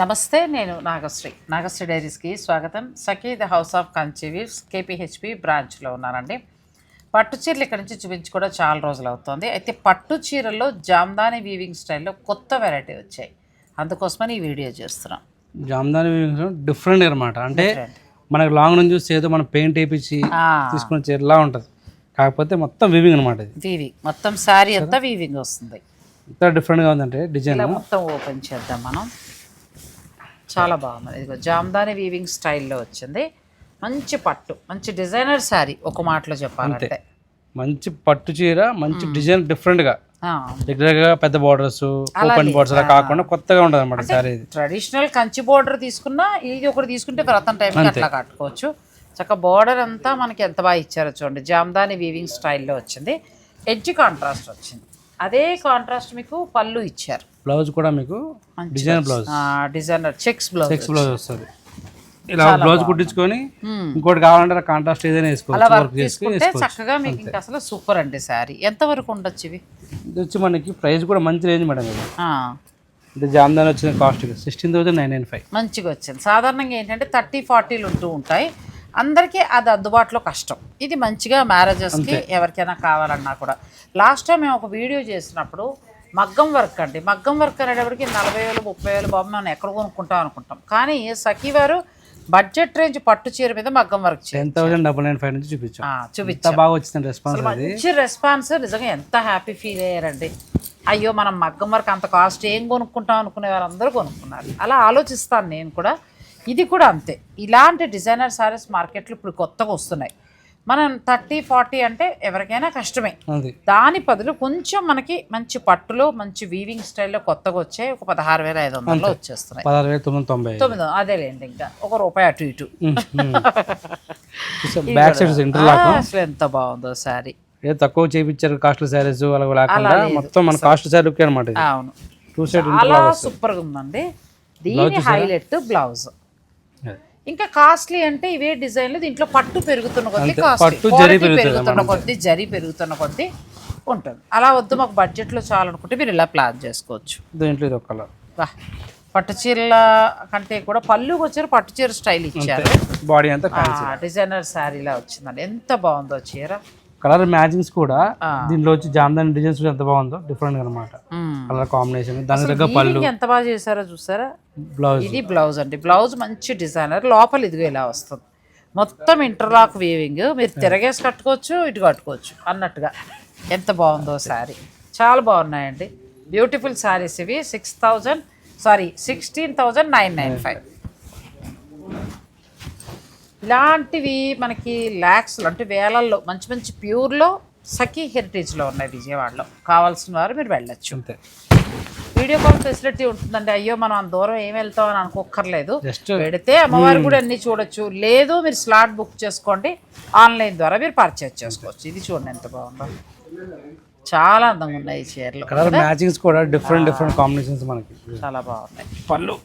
నమస్తే నేను నాగశ్రీ. నాగశ్రీ డైరీస్కి స్వాగతం. Sakhi the house of Kanchi weaves KPHB బ్రాంచ్లో ఉన్నానండి. పట్టు చీరలు ఇక్కడ నుంచి చూపించి కూడా చాలా రోజులు అవుతుంది. అయితే పట్టు చీరల్లో జామ్దాని వీవింగ్ స్టైల్లో కొత్త వెరైటీ వచ్చాయి. అందుకోసమని ఈ వీడియో చేస్తున్నాం. జామ్దాని డిఫరెంట్ అనమాట అంటే మనకి లాంగ్ నుంచి చూస్తే ఏదో మనం పెయింట్ వేయించి తీసుకున్న చీరలా ఉంటుంది. కాకపోతే మొత్తం వివింగ్ అనమాట వీవింగ్ మొత్తం శారీ అంతా వీవింగ్ వస్తుంది. ఎంత డిఫరెంట్గా ఉందంటే డిజైన్. మొత్తం ఓపెన్ చేద్దాం మనం. చాలా బాగుంది. ఇదిగో జామ్దాని వీవింగ్ స్టైల్లో వచ్చింది. మంచి పట్టు మంచి డిజైనర్ శారీ ఒక మాటలో చెప్పాలంటే. మంచి పట్టు చీర మంచి డిజైన్ డిఫరెంట్గా ఆ, రెగ్యులర్గా పెద్ద బార్డర్స్ ఓపెన్ బార్డర్స్ అలా కాకుండా కొత్తగా ఉంటుంది అనమాట సారీ ట్రెడిషనల్ కంచి బోర్డర్ తీసుకున్నా ఇది ఒకటి తీసుకుంటే వ్రతం టైంకి అట్లా కట్టుకోవచ్చు. చక్క బోర్డర్ అంతా మనకి ఎంత బాగా ఇచ్చారో చూడండి. జామ్దాని వీవింగ్ స్టైల్లో వచ్చింది. ఎడ్జ్ కాంట్రాస్ట్ వచ్చింది. అదే కాంట్రాస్ట్ మీకు పళ్ళు ఇచ్చారు. బ్లౌజ్ కూడా మీకు design blouse. Designer checks blouse checks blouse వస్తుంది. ఇలా బ్లౌజ్ కుట్టించుకొని ఇంకోటి కావాలంటే కాంట్రాస్ట్ ఏదైనా వేసుకోవచ్చు చక్కగా మీకు ఇంకా అసలు సూపర్ అండి శారీ. ఎంత వరకు ఉండొచ్చు ఇవి? ఇది వచ్చి మనకి ప్రైస్ కూడా మంచి రేంజ్ మేడం ఇది. ఇది జామ్దాని వచ్చిన cost sixteen thousand nine nine five మంచిగా వచ్చింది. సాధారణంగా ఏంటంటే థర్టీ ఫార్టీలు ఉంటూ ఉంటాయి. అందరికీ అది అందుబాటులో కష్టం. ఇది మంచిగా మ్యారేజెస్కి ఎవరికైనా కావాలన్నా కూడా. లాస్ట్ టైం మేము ఒక వీడియో చేసినప్పుడు మగ్గం వర్క్ అండి. మగ్గం వర్క్ అనేటప్పటికి నలభై వేలు ముప్పై వేలు బాబు మనం ఎక్కడ కొనుక్కుంటాం అనుకుంటాం. కానీ సఖీ వారు బడ్జెట్ రేంజ్ పట్టు చీర మీద మగ్గం work ten thousand double nine five నుంచి చూపించాం. చూపించి. ఎంత బాగా వచ్చింది రెస్పాన్స్ మంచి రెస్పాన్స్ నిజంగా ఎంత హ్యాపీ ఫీల్ అయ్యారండి. అయ్యో మనం మగ్గం వరకు అంత కాస్ట్ ఏం కొనుక్కుంటాం అనుకునే వారందరూ కొనుక్కున్నారు. అలా ఆలోచిస్తాను నేను కూడా. ఇది కూడా అంతే. ఇలాంటి డిజైనర్ సారీస్ మార్కెట్లు ఇప్పుడు కొత్తగా వస్తున్నాయి. మనం థర్టీ ఫార్టీ అంటే ఎవరికైనా కష్టమే. దాని బదులు కొంచెం మనకి మంచి పట్టులో మంచి వీవింగ్ స్టైల్లో కొత్తగా వచ్చాయి ఒక పదహారు వేల ఐదు వందలలో వచ్చేస్తున్నాయి. పదహారు వేల తొమ్మిది తొంభై తొమ్మిది అదేలేండి ఇంకా. ఒక రూపాయి అటు ఇటు. బ్యాక్ సైడ్ అసలు ఎంత బాగుందో శారీ. ఏదో తక్కువ చేయించారు కాస్ట్లీ శారీస్ అలా లేకుండా మొత్తం మన కాస్ట్ శారీ లుక్ అనమాట అవును. టూ సైడ్ చాలా సూపర్గా ఉందండి. దీని హైలైట్ బ్లౌజ్ ఇంకా కాస్ట్లీ అంటే ఇవే డిజైన్లు దీంట్లో పట్టు పెరుగుతున్న కొద్దీ పట్టు జరీ పెరుగుతున్న కొద్దీ జరీ పెరుగుతున్న కొద్దీ ఉంటుంది. అలా వద్దు మాకు బడ్జెట్లో చాలనుకుంటే మీరు ఇలా ప్లాన్ చేసుకోవచ్చు. దీంట్లో ఇది ఒక కలర్ పట్టు చీరల కంటే కూడా పళ్ళుకి వచ్చారు పట్టు చీర స్టైల్ ఇచ్చారు. బాడీ అంతా డిజైనర్ శారీలా వచ్చిందండి. ఎంత బాగుందో చీర. కలర్ మ్యాచింగ్స్ కూడా ఆ. దీంట్లో వచ్చి జామ్దాని డిజైన్స్ ఎంత బాగుందో డిఫరెంట్ అనమాట. కలర్ కాంబినేషన్ దాని దగ్గర పళ్ళు. ఎంత బాగా చేశారో చూసారా? బ్లౌజ్ ఇది బ్లౌజ్ అండి. బ్లౌజ్ మంచి డిజైనర్ లోపల ఇదిగో ఇలా వస్తుంది. మొత్తం ఇంటర్లాక్ వీవింగ్ మీరు తిరగేసి కట్టుకోవచ్చు ఇటు కట్టుకోవచ్చు అన్నట్టుగా. ఎంత బాగుందో శారీ చాలా బాగున్నాయండి. బ్యూటిఫుల్ శారీస్ ఇవి. Six thousand sorry sixteen thousand nine nine five ఇలాంటివి మనకి ల్యాక్స్లో అంటే వేలల్లో మంచి మంచి ప్యూర్లో సఖీ హెరిటేజ్లో ఉన్నాయి విజయవాడలో. కావాల్సిన వారు మీరు వెళ్ళొచ్చు. అంతే. వీడియో కాల్ ఫెసిలిటీ ఉంటుందండి. అయ్యో మనం అంత దూరం ఏం వెళ్తాం అని అనుకోక్కర్లేదు. జస్ట్ పెడితే అమ్మవారు కూడా అన్ని చూడొచ్చు. లేదు మీరు స్లాట్ బుక్ చేసుకోండి. ఆన్లైన్ ద్వారా మీరు పర్చేజ్ చేసుకోవచ్చు. ఇది చూడండి ఎంత బాగుందో. చాలా అందంగా ఉన్నాయి ఈ చీరలు. కలర్ మ్యాచింగ్స్ కూడా డిఫరెంట్ డిఫరెంట్ కాంబినేషన్స్ మనకి. చాలా బాగున్నాయి. పళ్ళు.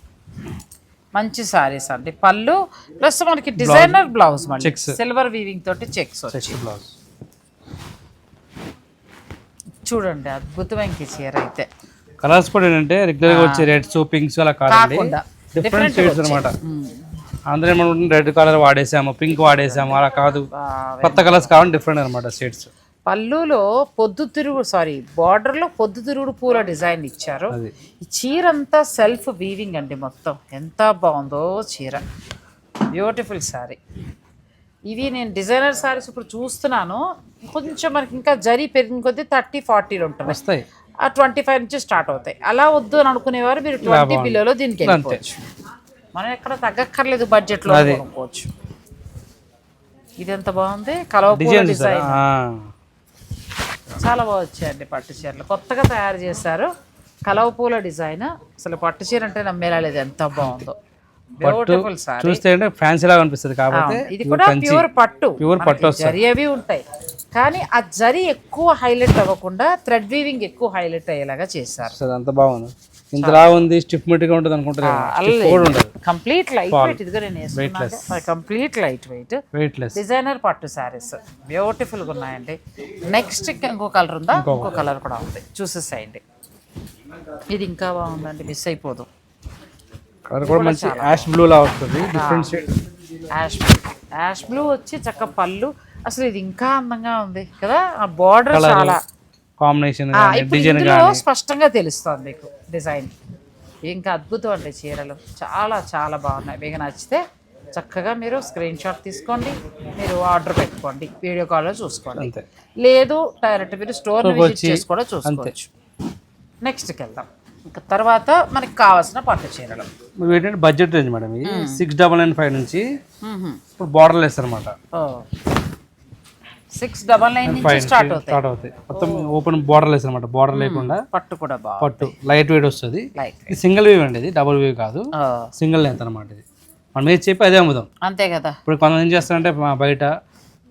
మంచి సారీస్ అండి. పళ్ళు ప్లస్ మనకి డిజైనర్ బ్లౌజ్ మళ్ళీ. సిల్వర్ వీవింగ్ తోటి చెక్స్ బ్లౌజ్ చూడండి అద్భుతమైన చీర అయితే. కలర్స్ కూడా ఏంటంటే రెగ్యులర్గా వచ్చే రెడ్స్ పింక్స్ అలా కాకుండా డిఫరెంట్ షేడ్స్ అనమాట రెడ్ కలర్ వాడేసాము పింక్ వాడేసాము అలా కాదు. కొత్త కలర్స్ కావాలి డిఫరెంట్ అనమాట షేడ్స్ పళ్ళులో పొద్దుతిరుగుడు సారీ బార్డర్లో పొద్దుతిరుగుడు పూల డిజైన్ ఇచ్చారు. ఈ చీర అంతా సెల్ఫ్ వీవింగ్ అండి మొత్తం. ఎంత బాగుందో చీర. బ్యూటిఫుల్ శారీ ఇవి నేను డిజైనర్ శారీస్ ఇప్పుడు చూస్తున్నాను. కొంచెం మనకి ఇంకా జరీ పెరిగిన కొద్దీ థర్టీ ఫార్టీలు ఉంటుంది వస్తాయి. ఆ ట్వంటీ ఫైవ్ నుంచి స్టార్ట్ అవుతాయి. అలా వద్దు అని అనుకునేవారు మీరు ట్వంటీ బిలోలో దీనికి వెళ్ళిపోవచ్చు. మనం ఎక్కడ తగ్గక్కర్లేదు బడ్జెట్లో కొనుక్కోవచ్చు. ఇది ఎంత బాగుంది? కలవపూల డిజైన్ చాలా బాగా వచ్చాయండి పట్టు చీరలు. కొత్తగా తయారు చేశారు. కలవ పూల డిజైన్. అసలు పట్టు చీర అంటే నమ్మేలా లేదు ఎంత బాగుందో. బ్యూటిఫుల్ సారీ. చూస్తే అంటే ఫ్యాన్సీ లాగా అనిపిస్తుంది కాబట్టి ఇది కూడా ప్యూర్ పట్టు. ప్యూర్ పట్టు జరీ అవి ఉంటాయి. కానీ ఆ జరీ ఎక్కువ హైలైట్ అవ్వకుండా థ్రెడ్ వీవింగ్ ఎక్కువ హైలైట్ అయ్యేలాగా చేశారు. అంత బాగుంది. ఇంతలా ఉంది స్టిఫ్గా ఉంటుంది అనుకుంటారు కంప్లీట్ లైట్ వెయిట్ ఇదిగో నేను complete light weight weight less designer పట్టు శారీస్ బ్యూటిఫుల్గా ఉన్నాయండి. నెక్స్ట్ ఇంకో కలర్ ఉందా? ఇంకో కలర్ కూడా ఉంది. చూసేసేయండి. ఇది ఇంకా బాగుందండి మిస్ అయిపోదు. కలర్ కూడా మంచి యాష్ బ్లూ లా వస్తుంది. Different shade ash blue ash blue వచ్చి చక్క పళ్ళు. అసలు ఇది ఇంకా అందంగా ఉంది కదా? ఆ బార్డర్ చాలా కాంబినేషన్ ఇందులో స్పష్టంగా తెలుస్తుంది మీకు డిజైన్. ఇంకా అద్భుతం అండి చీరలు. చాలా చాలా బాగున్నాయి. మీకు నచ్చితే చక్కగా మీరు స్క్రీన్ షాట్ తీసుకోండి మీరు ఆర్డర్ పెట్టుకోండి వీడియో కాల్లో చూసుకోండి. లేదు డైరెక్ట్ మీరు స్టోర్ విజిట్ వచ్చి చేసి కూడా చూసుకోవచ్చు. నెక్స్ట్కి వెళ్దాం. ఇంకా తర్వాత మనకి కావాల్సిన పట్టు చీరలు. ఏంటంటే బడ్జెట్ రేంజ్ మేడం ఇది. సిక్స్ డబల్ నైన్ ఫైవ్ నుంచి ఇప్పుడు బార్డర్ లెస్ అనమాట సిక్స్ డబల్ నైన్ నుంచి ఫైవ్ స్టార్ట్ అవుతాయి. స్టార్ట్ అవుతాయి. మొత్తం ఓపెన్ బార్డర్ లెస్ అనమాట బార్డర్ లేకుండా పట్టు కూడా బాగా పట్టు లైట్ వెయిట్ వస్తుంది. ఇది సింగిల్ వేవ్ అండి ఇది డబుల్ వేవ్ కాదు. సింగిల్ లెంత్ అనమాట ఇది. మనం ఏది చెప్పి అదే అమ్ముదాం అంతే కదా. ఇప్పుడు కొంతమంది ఏం చేస్తారంటే మా బయట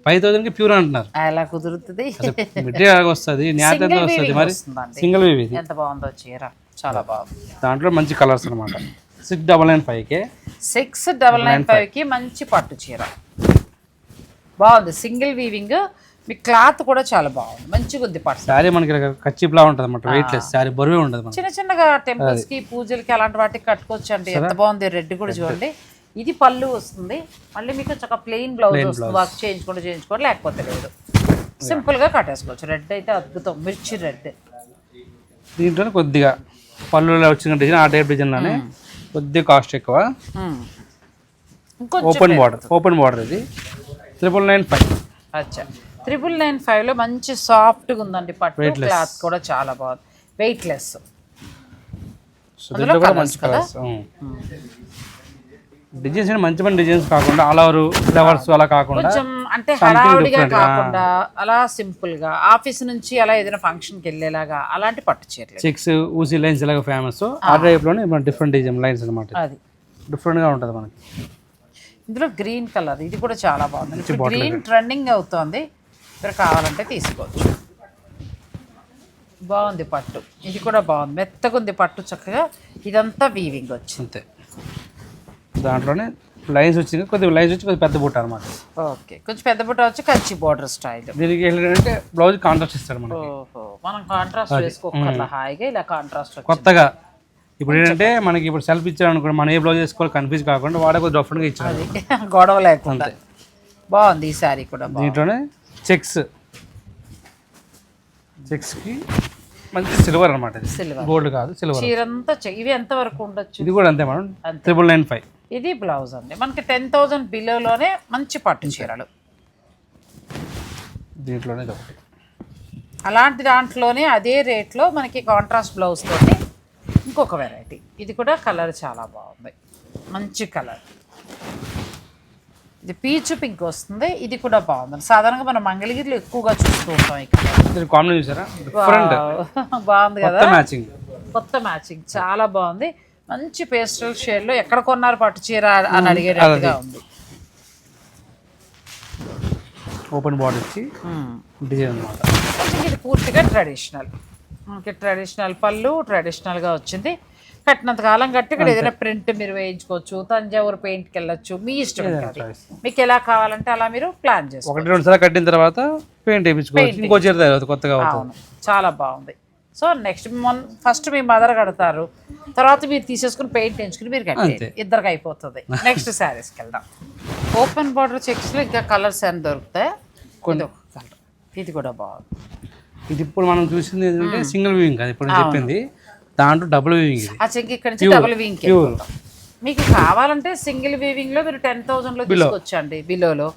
ఫైవ్ థౌసండ్కి ప్యూర్ అంటున్నారు. ఎలా కుదురుతుంది? మెటీరియల్ వస్తుంది న్యాత Single వస్తుంది మరి. సింగిల్ వేవ్ ఇది. ఎంత బాగుందో చీర. చాలా బాగుంది. దాంట్లో మంచి కలర్స్ అనమాట సిక్స్ డబల్ నైన్ ఫైవ్కే సిక్స్ డబల్ నైన్ ఫైవ్కి మంచి పట్టు చీర. బాగుంది. సింగిల్ వీవింగ్ మీ క్లాత్ కూడా చాలా బాగుంది. మంచిగా ఉంది పట్టు. శారీ మనకి కచ్చిప్లా ఉంటుంది అనమాట వెయిట్ లెస్ శారీ బరువే ఉంటుంది మనకి. చిన్న చిన్నగా టెంపుల్స్కి పూజలకి అలాంటి వాటికి కట్టుకోవచ్చు అండి ఎంత బాగుంది రెడ్ కూడా చూడండి. ఇది పళ్ళు వస్తుంది. మళ్ళీ మీకు చక్కగా ప్లెయిన్ బ్లౌజ్ వస్తుంది. వర్క్ చేయించుకుంటూ చేయించుకోండి లేకపోతే లేదు. సింపుల్గా కట్టేసుకోవచ్చు. రెడ్ అయితే అద్భుతం. మిర్చి రెడ్ దీంట్లో కొద్దిగా పళ్ళులో వచ్చిన డిజైన్ ఆ టైప్ డిజైన్లోనే కొద్దిగా కాస్ట్ ఎక్కువ. ఓపెన్ బార్డర్ ఓపెన్ బార్డర్ ఇది. త్రిపుల్ నైన్ ఫైవ్ అచ్చా. త్రిపుల్ నైన్ ఫైవ్లో మంచి సాఫ్ట్గా ఉందండి. పట్టు క్లాత్ కూడా చాలా బాగుంది. వెయిట్ లెస్ డిజైన్స్ మంచి మంచి డిజైన్స్ కాకుండా ఆల్ ఓవర్ ఫ్లవర్స్ అలా కాకుండా కొంచెం అంటే హడావుడిగా కాకుండా అలా సింపుల్గా ఆఫీస్ నుంచి అలా ఏదైనా ఫంక్షన్కి వెళ్ళేలాగా అలాంటి పట్టు చీరలు. చెక్స్ ఊసీ లైన్స్ ఇలాగ ఫేమస్ ఆ టైప్లోనే డిఫరెంట్ డిజైన్ లైన్స్ అనమాట అది. డిఫరెంట్గా ఉంటుంది మనకి. ఇందులో గ్రీన్ కలర్ ఇది కూడా చాలా బాగుంది. గ్రీన్ ట్రెండింగ్ అవుతోంది. మీరు కావాలంటే తీసుకోవచ్చు. బాగుంది పట్టు. ఇది కూడా బాగుంది. మెత్తగా ఉంది పట్టు చక్కగా. ఇదంతా వీవింగ్ వచ్చింది దాంట్లోనే లైన్స్ వచ్చింది కొద్దిగా లైన్స్ వచ్చి కొద్దిగా పెద్ద బుట్ట అనమాట ఓకే. కొంచెం పెద్ద బుట్ట వచ్చి కంచి బార్డర్ స్టైల్ దీనికి ఏంటంటే బ్లౌజ్ కాంట్రాస్ట్ ఇస్తాడు మనకి. ఓహో. మనం కాంట్రాస్ట్ వేసుకోకర్లా హాయిగా ఇలా కాంట్రాస్ట్ కొత్తగా ఇప్పుడు ఏంటంటే మనకి ఇప్పుడు సెల్ఫ్ ఇచ్చాడు అనుకోండి మనం ఏ బ్లౌజ్ వేసుకోవాలి కన్ఫ్యూజ్ కాకుండా వాడే కొద్దిగా డిఫరెంట్గా ఇచ్చాడు. అది గొడవ లేకుండా. బాగుంది ఈ శారీ కూడా దీంట్లోనే చెక్స్ చెక్స్కి మంచి సిల్వర్ అనమాట సిల్వర్ గోల్డ్ కాదు సిల్వర్ చీరంతా చె- ఇవి ఎంత వరకు ఉండొచ్చు? ఇది కూడా అంతే మేడం. త్రిబుల్ నైన్ ఫైవ్ ఇది బ్లౌజ్ అండి. మనకి టెన్ థౌజండ్ బిలోలోనే మంచి పట్టు చీరలు. దీంట్లోనే ఒకటి. అలాంటి దాంట్లోనే అదే రేట్లో మనకి కాంట్రాస్ట్ బ్లౌజ్ తోటి ఇంకొక వెరైటీ ఇది కూడా కలర్ చాలా బాగుంది. మంచి కలర్ ఇది పీచు పింక్ వస్తుంది. ఇది కూడా బాగుంది. సాధారణంగా మనం మంగళగిరిలో ఎక్కువగా చూస్తూ ఉంటాం డిఫరెంట్ బాగుంది కదా? కొత్త మ్యాచింగ్ కొత్త మ్యాచింగ్ చాలా బాగుంది. మంచి పేస్టల్ షేడ్లో ఎక్కడ కొన్నారు పట్టు చీర అని అడిగేటట్టుగా ఉంది. ఓపెన్ ఇచ్చి మ్మ్. డిజైన్ అనమాట ఇది పూర్తిగా ట్రెడిషనల్ మనకి ట్రెడిషనల్ పళ్ళు ట్రెడిషనల్గా వచ్చింది. కట్టినంత కాలం కట్టి ఇక్కడ ఏదైనా ప్రింట్ మీరు వేయించుకోవచ్చు తంజావూరు పెయింట్కి వెళ్ళొచ్చు మీ ఇష్టం. మీకు ఎలా కావాలంటే అలా మీరు ప్లాన్ చేసుకోవచ్చు. ఒకటి రెండు సార్లు కట్టిన తర్వాత పెయింట్ వేయించుకోవచ్చు. ఇంకో చీర తయారవుతుంది కొత్తగా చాలా బాగుంది. సో నెక్స్ట్ మొన్న ఫస్ట్ మీ మదర్ కడతారు. తర్వాత మీరు తీసేసుకుని పెయింట్ వేయించుకుని మీరు కట్టేయండి. ఇద్దరికి అయిపోతుంది. నెక్స్ట్ శారీస్కి వెళ్దాం. ఓపెన్ బార్డర్ చెక్స్లో ఇంకా కలర్స్ ఏమైనా దొరుకుతాయి? ఇది కూడా బాగుంది. ఇది ఇప్పుడు మనం చూసింది ఏంటంటే సింగిల్ వీవింగ్ అది ఇప్పుడు చెప్పింది. దాంట్లో డబుల్ చెంకి ఇక్కడ నుంచి డబుల్ ప్యూర్ మీకు కావాలంటే సింగిల్ వీవింగ్లో మీరు టెన్ థౌసండ్లో తీసుకొచ్చండి బిలోలో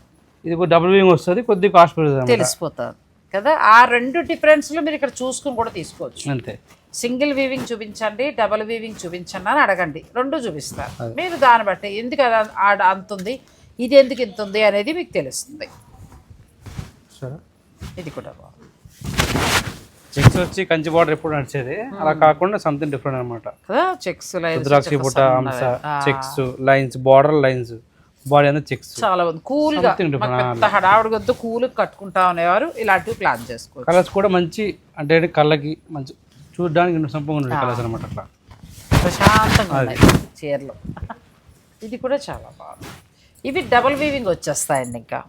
ఇది డబుల్ వీవింగ్ వస్తుంది కొద్దిగా కాస్ట్ పెరుగుతుంది. తెలిసిపోతుంది. కదా? ఆ రెండు డిఫరెన్స్లో మీరు ఇక్కడ చూసుకుని కూడా తీసుకోవచ్చు. అంతే. సింగిల్ వీవింగ్ చూపించండి డబుల్ వీవింగ్ చూపించండి అని అడగండి. రెండు చూపిస్తారు మీరు దాన్ని బట్టి ఎందుకు అది ఆడ అంత ఉంది ఇది ఎందుకు ఇంత ఉంది అనేది మీకు తెలుస్తుంది. ఇది కూడా చెక్స్ వచ్చి కంచి బార్డర్ ఎప్పుడు నడిచేది? అలా కాకుండా సంథింగ్ డిఫరెంట్ అనమాట కదా? చెక్స్ రుద్రాక్షి బుట్ట అంశ checks lines border lines body అంతా చెక్స్ చాలా బాగుంది. కూల్గా. హడావుడి వద్దు కూల్ కట్టుకుంటా ఉండేవారు. ఇలాంటివి ప్లాన్ చేసుకోవచ్చు. కలర్స్ కూడా మంచి అంటే కళ్ళకి మంచి చూడడానికి సంపంగా ఉండే కలర్స్ అనమాట అట్లా. ప్రశాంతంగా ఉన్నాయి చీరలు. ఇది కూడా చాలా బాగుంది. ఇవి డబుల్ వీవింగ్ వచ్చేస్తాయండి ఇంకా.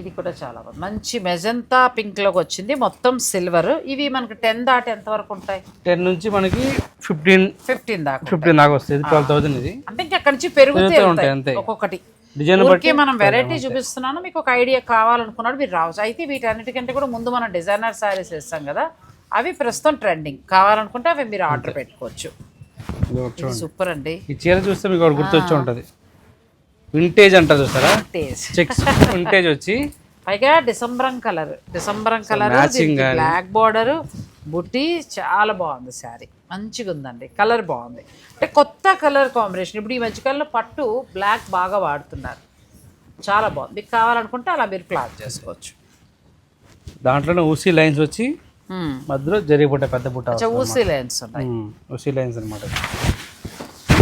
ఇది కూడా చాలా బాగుంది. మంచి మెజంతా పింక్లోకి వచ్చింది. మొత్తం సిల్వర్. ఇవి మనకి టెన్ దాటి ఎంత వరకు ఉంటాయి? టెన్ నుంచి మనకి ఫిఫ్టీన్ ఫిఫ్టీన్ దాకా ఫిఫ్టీన్ దాకా వస్తుంది ట్వెల్వ్ థౌసండ్ ఇది. అంటే ఇంకా అక్కడి నుంచి పెరుగుతూ ఉంటాయి అంతే. ఒక్కొక్కటి. డిజైన్ మనం వెరైటీ చూపిస్తున్నాను. మీకు ఒక ఐడియా కావాలనుకున్నాడు మీరు రావచ్చు. అయితే వీటన్నిటికంటే కూడా ముందు మనం డిజైనర్ శారీస్ ఇస్తాం కదా అవి ప్రస్తుతం ట్రెండింగ్ కావాలనుకుంటే అవి మీరు ఆర్డర్ పెట్టుకోవచ్చు. సూపర్ అండి. ఈ చీర చూస్తే మీకు గుర్తొచ్చి ఉంటుంది. వింటేజ్ అంటారు చూస్తారా? చెక్స్ వింటేజ్ వచ్చి. పైగా డిసెంబరం కలర్ డిసెంబరం కలర్. బ్లాక్ బార్డర్ బుట్టి చాలా బాగుంది శారీ మంచిగా ఉందండి. కలర్ బాగుంది. అంటే కొత్త కలర్ కాంబినేషన్ ఇప్పుడు ఈ మధ్యకాలంలో పట్టు బ్లాక్ బాగా వాడుతున్నారు. చాలా బాగుంది. మీకు కావాలనుకుంటే అలా మీరు క్లాత్ చేసుకోవచ్చు. దాంట్లోనే ఊసీ లైన్స్ వచ్చి. మధ్యలో జరిగి పుట్ట పెద్ద కొంచెం ఊసీ లైన్స్ ఉన్నాయి. ఊసీ లైన్స్ అనమాట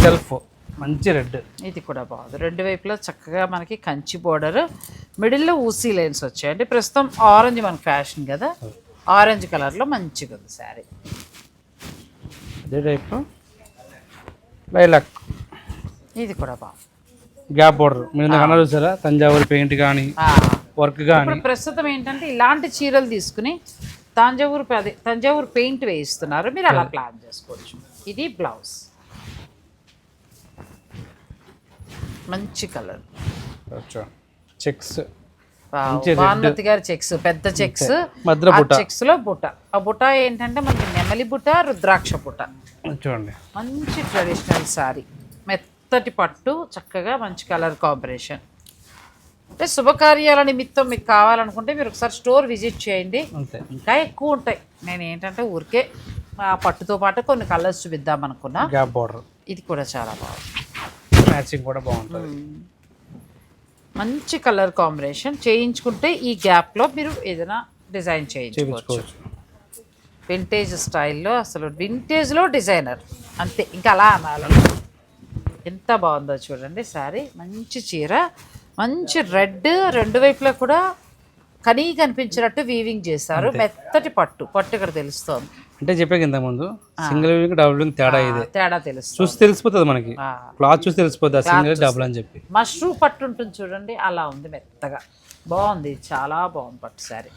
సెల్ఫ్ మంచి రెడ్. ఇది కూడా బాగుంది. రెండు వైపులా చక్కగా మనకి కంచి బోర్డర్ మిడిల్లో ఊసీ లైన్స్ వచ్చాయి అంటే ప్రస్తుతం ఆరెంజ్ మనకి ఫ్యాషన్ కదా? ఆరెంజ్ కలర్లో మంచిగా ఉంది శారీ. అదే టైప్ లైలాక్. ఇది కూడా బాగుంది. Gap border. మీరు ఇందాక అన్నారు చూసారా? తంజావూరు పెయింట్ కానీ. వర్క్ కానీ ప్రస్తుతం ఏంటంటే ఇలాంటి చీరలు తీసుకుని తంజావూరు అదే తంజావూరు పెయింట్ వేయిస్తున్నారు. మీరు అలా ప్లాన్ చేసుకోవచ్చు. ఇది బ్లౌజ్. మంచి కలర్. చెక్స్. భానుమతి గారి చెక్స్ పెద్ద చెక్స్. చెక్స్లో బుట్ట. ఆ బుట్ట ఏంటంటే మనకి నెమలి బుట్ట రుద్రాక్ష బుట్ట. చూడండి. మంచి ట్రెడిషనల్ శారీ మెత్తటి పట్టు చక్కగా మంచి కలర్ కాంబినేషన్. అంటే శుభకార్యాల నిమిత్తం మీకు కావాలనుకుంటే మీరు ఒకసారి స్టోర్ విజిట్ చేయండి. ఇంకా ఎక్కువ ఉంటాయి. నేను ఏంటంటే ఊరికే ఆ పట్టుతో పాటు కొన్ని కలర్స్ చూపిద్దాం అనుకున్నా. Gap border. ఇది కూడా చాలా బాగుంది. మ్యాచింగ్ కూడా బాగుంటుంది. మంచి కలర్ కాంబినేషన్. చేయించుకుంటే ఈ గ్యాప్లో మీరు ఏదైనా డిజైన్ చేయించుకోవచ్చు. వింటేజ్ స్టైల్లో అసలు వింటేజ్లో డిజైనర్. అంతే ఇంకా అలా అనాలి. ఎంత బాగుందో చూడండి శారీ. మంచి చీర మంచి రెడ్ రెండు వైపులా కూడా కనీ కనిపించినట్టు వీవింగ్ చేశారు. మెత్తటి పట్టు పట్టు ఇక్కడ తెలుస్తోంది. అంటే చెప్పాక ఇంత ముందు సింగిల్ వింగ్ డబుల్ వింగ్ తేడా ఇదే. తేడా తెలుస్తుంది. చూసి తెలిసిపోతుంది మనకి. క్లాత్ చూసి తెలిసిపోతుంది సింగిల్ డబుల్ అని చెప్పి. మష్రూమ్ పట్టు ఉంటుంది చూడండి అలా ఉంది మెత్తగా. బాగుంది చాలా బాగుంది పట్టు శారీ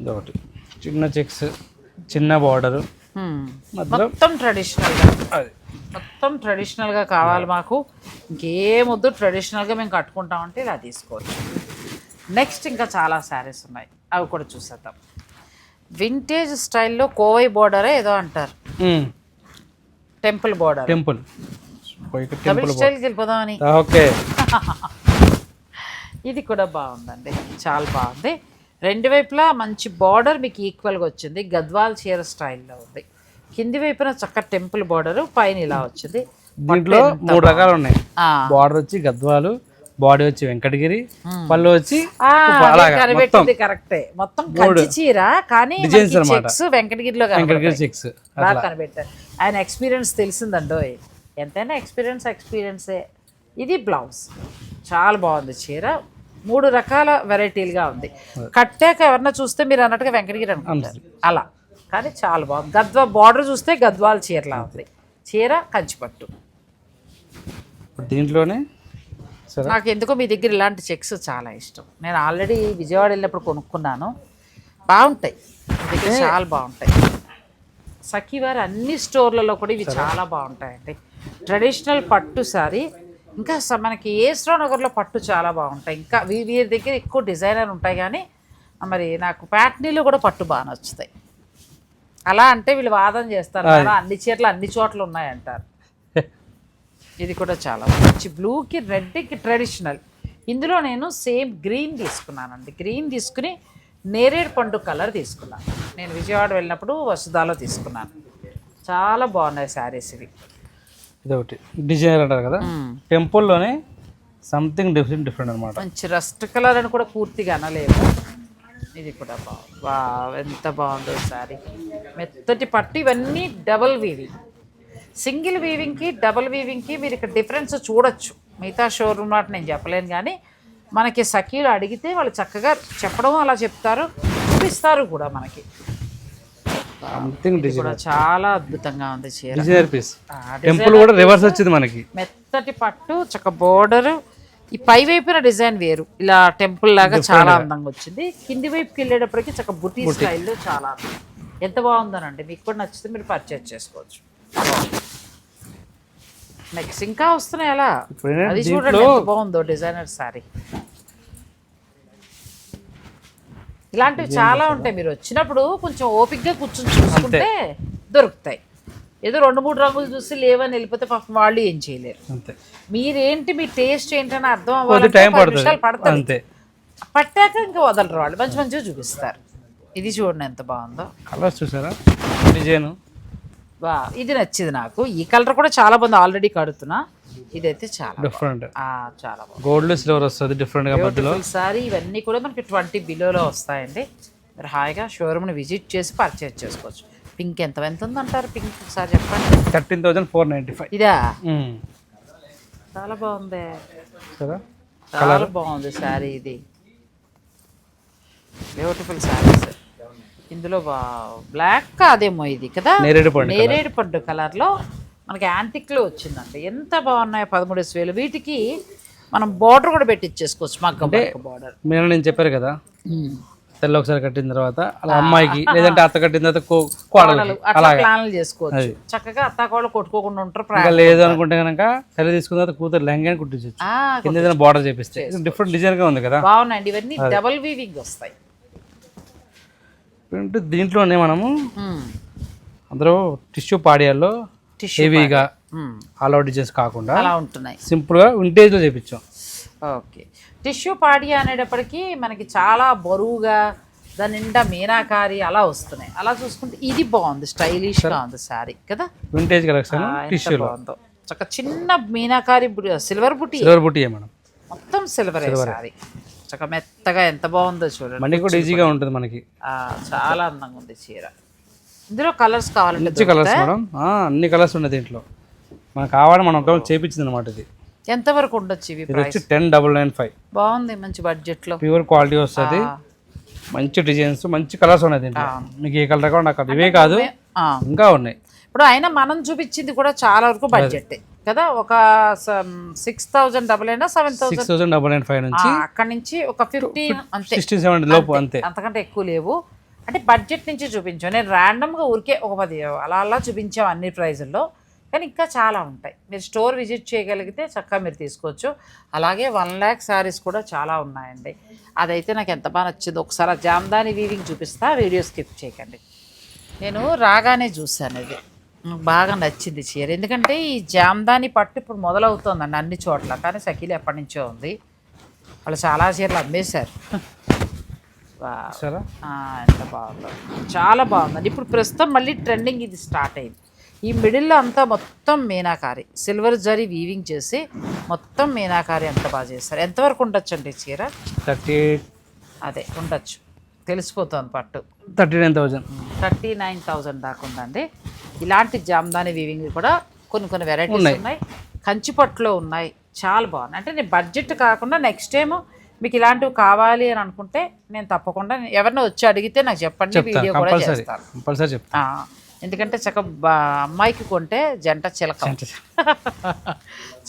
ఇదొకటి చిన్న చెక్స్ చిన్న బార్డర్ మొత్తం ట్రెడిషనల్గా అది. మొత్తం ట్రెడిషనల్గా కావాలి మాకు. ఇంకేమొద్దు ట్రెడిషనల్గా మేము కట్టుకుంటామంటే ఇలా తీసుకోవచ్చు. నెక్స్ట్ ఇంకా చాలా శారీస్ ఉన్నాయి. అవి కూడా చూసేద్దాం. వింటేజ్ స్టైల్లో కోవై బోర్డరే ఏదో అంటారు. Temple border. టెంపుల్. డబుల్ స్టైల్కి వెళ్ళిపోదామని. ఓకే. ఇది కూడా బాగుందండి. చాలా బాగుంది. రెండు వైపులా మంచి బార్డర్ మీకు ఈక్వల్గా వచ్చింది. గద్వాల్ చీర స్టైల్లో ఉంది. కింది వైపున చక్క టెంపుల్ బార్డర్ పైన ఇలా వచ్చింది. దీంట్లో మూడు రకాలు ఉన్నాయి. బార్డర్ వచ్చి గద్వాలు బాడీ వచ్చి వెంకటగిరి పళ్ళు వచ్చి కరెక్టే. మొత్తం కంచి చీర కానీ. చెక్స్ వెంకటగిరిలో వెంకటగిరి. చెక్స్ బాగా కనిపెట్టారు ఆయన ఎక్స్పీరియన్స్ తెలిసిందండో ఎంతైనా ఎక్స్పీరియన్స్ ఎక్స్పీరియన్సే. ఇది బ్లౌజ్. చాలా బాగుంది చీర. మూడు రకాల వెరైటీలుగా ఉంది. కట్టాక ఎవరన్నా చూస్తే మీరు అన్నట్టుగా వెంకటగిరి అనుకుంటారు. అలా. కానీ చాలా బాగుంది. గద్వా బార్డర్ చూస్తే గద్వాల చీరలా ఉంది. చీర కంచిపట్టు. దీంట్లోనే నాకు ఎందుకో మీ దగ్గర ఇలాంటి చెక్స్ చాలా ఇష్టం. నేను ఆల్రెడీ విజయవాడ వెళ్ళినప్పుడు కొనుక్కున్నాను. బాగుంటాయి. దగ్గర చాలా బాగుంటాయి. సఖీ వారి అన్ని స్టోర్లలో కూడా ఇవి చాలా బాగుంటాయండి. ట్రెడిషనల్ పట్టు సారీ ఇంకా మనకి ఏ నగర్లో పట్టు చాలా బాగుంటాయి. ఇంకా వీ- వీరి దగ్గర ఎక్కువ డిజైనర్ ఉంటాయి కానీ మరి నాకు ప్యాట్నీలు కూడా పట్టు బాగా నచ్చుతాయి. అలా అంటే వీళ్ళు వాదన చేస్తారు "నాన్న, అన్ని చీరలు అన్ని చోట్ల ఉన్నాయంటారు. ఇది కూడా చాలా మంచి బ్లూకి రెడ్కి ట్రెడిషనల్ ఇందులో నేను సేమ్ గ్రీన్ తీసుకున్నానండి గ్రీన్ తీసుకుని నేరేడు పండు కలర్ తీసుకున్నాను. నేను విజయవాడ వెళ్ళినప్పుడు వసుదాలో తీసుకున్నాను. చాలా బాగున్నాయి శారీస్ ఇవి. ఇదొకటి. డిజైనర్ అంటారు కదా? టెంపుల్లోనే సంథింగ్ డిఫరెంట్ డిఫరెంట్ అనమాట మంచి రస్ట్ కలర్ అని కూడా పూర్తిగా అనలేము ఇది కూడా బాగుంది. వా ఎంత బాగుందో శారీ మెత్తటి పట్టు ఇవన్నీ డబల్ వీవింగ్ సింగిల్ వీవింగ్కి డబల్ వీవింగ్కి మీరు ఇక్కడ డిఫరెన్స్ చూడొచ్చు. మిగతా షోరూమ్ నాటి నేను చెప్పలేను కానీ మనకి సఖీలు అడిగితే వాళ్ళు చక్కగా చెప్పడం అలా చెప్తారు చూపిస్తారు కూడా మనకి. కూడా చాలా అద్భుతంగా ఉంది చీర. పీస్ టెంపుల్ కూడా రివర్స్ వచ్చింది మనకి. మెత్తటి పట్టు చక్క బోర్డర్ ఈ పై వైపున డిజైన్ వేరు. ఇలా టెంపుల్ లాగా చాలా అందంగా వచ్చింది. కింది వైపుకి వెళ్ళేటప్పటికి చక్క బుటీ స్టైల్లో చాలా. ఎంత బాగుందోనండి. మీకు కూడా నచ్చితే మీరు పర్చేజ్ చేసుకోవచ్చు. నెక్స్ట్ ఇంకా వస్తున్నాయి అలా. అది చూడండి ఎంత బాగుందో డిజైనర్ సారీ. ఇలాంటివి చాలా ఉంటాయి మీరు వచ్చినప్పుడు కొంచెం ఓపిక్గా కూర్చొని చూసుకుంటే దొరుకుతాయి. ఏదో రెండు మూడు రంగులు చూసి లేవని వెళ్ళిపోతే పాపం వాళ్ళు ఏం చేయలేరు. మీరేంటి మీ టేస్ట్ ఏంటని అర్థం టైం పడుతుంది. పడుతుంది అంతే. పట్టాక ఇంకా వదలరు వాళ్ళు. మంచి మంచిగా చూపిస్తారు. ఇది చూడండి ఎంత బాగుందో. కలర్స్ చూసారా? డిజైన్? వా ఇది నచ్చింది నాకు. ఈ కలర్ కూడా చాలా బాగుంది ఆల్రెడీ కడుతున్నా. ఇదైతే చాలా. డిఫరెంట్ చాలా బాగుంది. గోల్డ్ సిల్వర్ వస్తుంది డిఫరెంట్గా మధ్యలో. సారీ ఇవన్నీ కూడా మనకి ట్వంటీ బిలోలో వస్తాయండి. మీరు హాయిగా షోరూమ్ని విజిట్ చేసి పర్చేజ్ చేసుకోవచ్చు. పింక్ ఎంత ఎంత ఉందంటారు? పింక్ ఒకసారి చెప్పండి. Thirteen thousand four ninety five. ఇదా? చాలా బాగుంది. కదా చాలా బాగుంది శారీ ఇది. బ్యూటిఫుల్ శారీస్ ఇందులో బ్లాక్ అదేమో ఇది కదా? నేరేడు పండు నేరేడు పండు కలర్లో మనకి యాంటిక్లో వచ్చిందండి. ఎంత బాగున్నాయో పదమూడు వేలు. వీటికి మనం బార్డర్ కూడా పెట్టించేసుకోవచ్చు మగ్గం బార్డర్ మీరు నేను చెప్పారు కదా? తెల్ల ఒకసారి కట్టిన తర్వాత అలా అమ్మాయికి లేదంటే అత్త కట్టిన తర్వాత కో- కోడలికి అట్లా ప్లాన్లు చేసుకోవచ్చు. చక్కగా అత్తాకోళ్ళు కొట్టుకోకుండా ఉంటారు లేదు అనుకుంటే కనుక తెల్ల తీసుకున్న తర్వాత కూతురు ఆ, కింద ఏదైనా బార్డర్ చేపిస్తే. డిఫరెంట్ డిజైన్గా ఉంది కదా? బాగున్నాయండి. ఇవన్నీ డబల్ వీవింగ్ వస్తాయి. అంటే దీంట్లోనే మనము. అందరూ టిష్యూ పాడియాల్లో హెవీగా. ఆల్ అవుట్ డిజైన్స్ కాకుండా అలా ఉంటున్నాయి. సింపుల్గా వింటేజ్లో చేపించాం. ఓకే. టిష్యూ పాడి అనేటప్పటికీ మనకి చాలా బరువుగా దాని నిండా మీనాకారి అలా వస్తున్నాయి. అలా చూసుకుంటే ఇది బాగుంది స్టైలిష్గా ఉంది శారీ కదా? వింటేజ్ కలెక్షన్ బాగుందో. చక్క చిన్న మీనాకారి సిల్వర్ బుట్టి సిల్వర్ బుట్టి మేడం. మొత్తం సిల్వర్ శారీ. చక్క మెత్తగా ఎంత బాగుందో చూడండి. మనీ కూడా ఈజీగా ఉంటుంది మనకి. ఆ, చాలా అందంగా ఉంది చీర. ఇందులో కలర్స్ కావాలంటే కలర్స్ మేడం? అన్ని కలర్స్ ఉన్నాయి దీంట్లో. మనకు కావాలి మనం ఒక చేపించింది అనమాట ఇది ఎంతవరకు ఉండొచ్చు ఇవి వచ్చి టెన్ డబల్ నైన్ ఫైవ్ బాగుంది మంచి బడ్జెట్లో. ప్యూర్ క్వాలిటీ వస్తుంది. మంచి డిజైన్స్ మంచి కలర్స్ ఉన్నాయి దీంట్లో. మీకు ఏ కలర్ కావాలి నాకు ఇవే కాదు. ఇంకా ఉన్నాయి. ఇప్పుడు అయినా మనం చూపించింది కూడా చాలా వరకు బడ్జెట్ కదా ఒక సిక్స్ థౌజండ్ డబల్ అయినా seven thousand six thousand double nine five నుంచి అక్కడ నుంచి ఒక ఫిఫ్టీన్ అంతే. సిక్స్టీన్ సెవెంటీ లోపు అంతే అంతకంటే ఎక్కువ లేవు. అంటే బడ్జెట్ నుంచి చూపించాం. నేను ర్యాండమ్గా ఊరికే ఒక పది అలా అలా చూపించాం అన్ని ప్రైజుల్లో. కానీ ఇంకా చాలా ఉంటాయి. మీరు స్టోర్ విజిట్ చేయగలిగితే చక్కగా మీరు తీసుకోవచ్చు. అలాగే వన్ ల్యాక్ శారీస్ కూడా చాలా ఉన్నాయండి. అదైతే నాకు ఎంత బాగా నచ్చిందో ఒకసారి జామ్దాని వీవింగ్ చూపిస్తా. వీడియో స్కిప్ చేయకండి. నేను రాగానే చూశాను ఇది. బాగా నచ్చింది చీర. ఎందుకంటే ఈ జామ్దాని పట్టు ఇప్పుడు మొదలవుతోందండి అన్ని చోట్ల. కానీ సఖీలు ఎప్పటి నుంచో ఉంది. వాళ్ళు చాలా చీరలు అమ్మేశారు. ఎంత బాగుందో. చాలా బాగుందండి. ఇప్పుడు ప్రస్తుతం మళ్ళీ ట్రెండింగ్ ఇది స్టార్ట్ అయింది. ఈ మిడిల్లో అంతా మొత్తం మీనాకారి. సిల్వర్ జరీ వీవింగ్ చేసి మొత్తం మీనాకారి ఎంత బాగా చేస్తారు. ఎంతవరకు ఉండొచ్చు అండి చీర? థర్టీ అదే ఉండొచ్చు. తెలిసిపోతుంది పట్టు. Thirty nine thousand. Thirty nine thousand దాకా ఉందండి. ఇలాంటి జామ్దాని వీవింగ్ కూడా కొన్ని కొన్ని వెరైటీస్ ఉన్నాయి. కంచిపట్టులో ఉన్నాయి. చాలా బాగున్నాయి. అంటే నేను బడ్జెట్ కాకుండా నెక్స్ట్ టైం మీకు ఇలాంటివి కావాలి అని అనుకుంటే నేను తప్పకుండా ఎవరిని వచ్చి అడిగితే నాకు చెప్పండి వీడియో కూడా చేస్తాను. కంపల్సరీ ఎందుకంటే చక్క బా- అమ్మాయికి కొంటే జంట చిలక.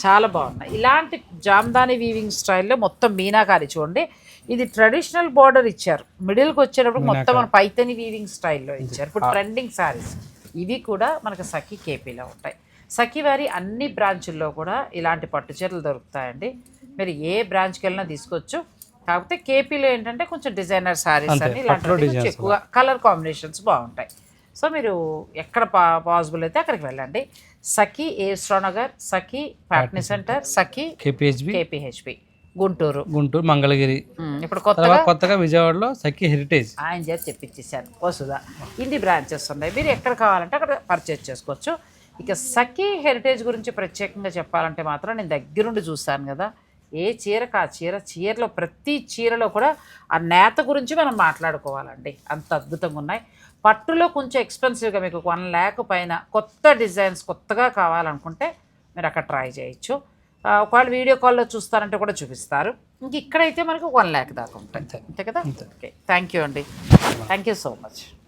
చాలా బాగున్నాయి. ఇలాంటి జామ్దాని వీవింగ్ స్టైల్లో మొత్తం మీనాకారి చూడండి. ఇది ట్రెడిషనల్ బార్డర్ ఇచ్చారు. మిడిల్కి వచ్చేటప్పుడు మొత్తం మన పైతని వీవింగ్ స్టైల్లో ఇచ్చారు. ఇప్పుడు ట్రెండింగ్ సారీస్ ఇవి కూడా మనకు సఖీ కేపీలో ఉంటాయి. సఖీ వారి అన్ని బ్రాంచుల్లో కూడా ఇలాంటి పట్టు చీరలు దొరుకుతాయండి. మీరు ఏ బ్రాంచ్కి వెళ్ళినా తీసుకోవచ్చు. కాకపోతే కేపీలో ఏంటంటే కొంచెం డిజైనర్ సారీస్ అని ఇలాంటివి కొంచెం ఎక్కువ కలర్ కాంబినేషన్స్ బాగుంటాయి. సో మీరు ఎక్కడ పా పాసిబుల్ అయితే అక్కడికి వెళ్ళండి. Sakhi A Nagar Sakhi Patny centre Sakhi KPHB. KPHB Guntur. Guntur Mangalagiri. ఇప్పుడు కొత్తగా కొత్తగా విజయవాడలో సఖి హెరిటేజ్. ఆయన చేతి తెప్పించేసాను వసుదా ఇన్ని బ్రాంచెస్ ఉన్నాయి. మీరు ఎక్కడ కావాలంటే అక్కడ పర్చేజ్ చేసుకోవచ్చు. ఇక సఖీ హెరిటేజ్ గురించి ప్రత్యేకంగా చెప్పాలంటే మాత్రం నేను దగ్గరుండి చూస్తాను కదా. ఏ చీరకు ఆ చీర చీరలో ప్రతి చీరలో కూడా ఆ నేత గురించి మనం మాట్లాడుకోవాలండి. అంత అద్భుతంగా ఉన్నాయి. పట్టులో కొంచెం ఎక్స్పెన్సివ్గా మీకు వన్ ల్యాక్ పైన కొత్త డిజైన్స్ కొత్తగా కావాలనుకుంటే మీరు అక్కడ ట్రై చేయొచ్చు. ఒకవేళ వీడియో కాల్లో చూస్తారంటే కూడా చూపిస్తారు. ఇంక ఇక్కడైతే మనకు వన్ ల్యాక్ దాకా ఉంటాయి. అంతే. కదా? ఓకే థ్యాంక్ యూ అండి. Thank you so much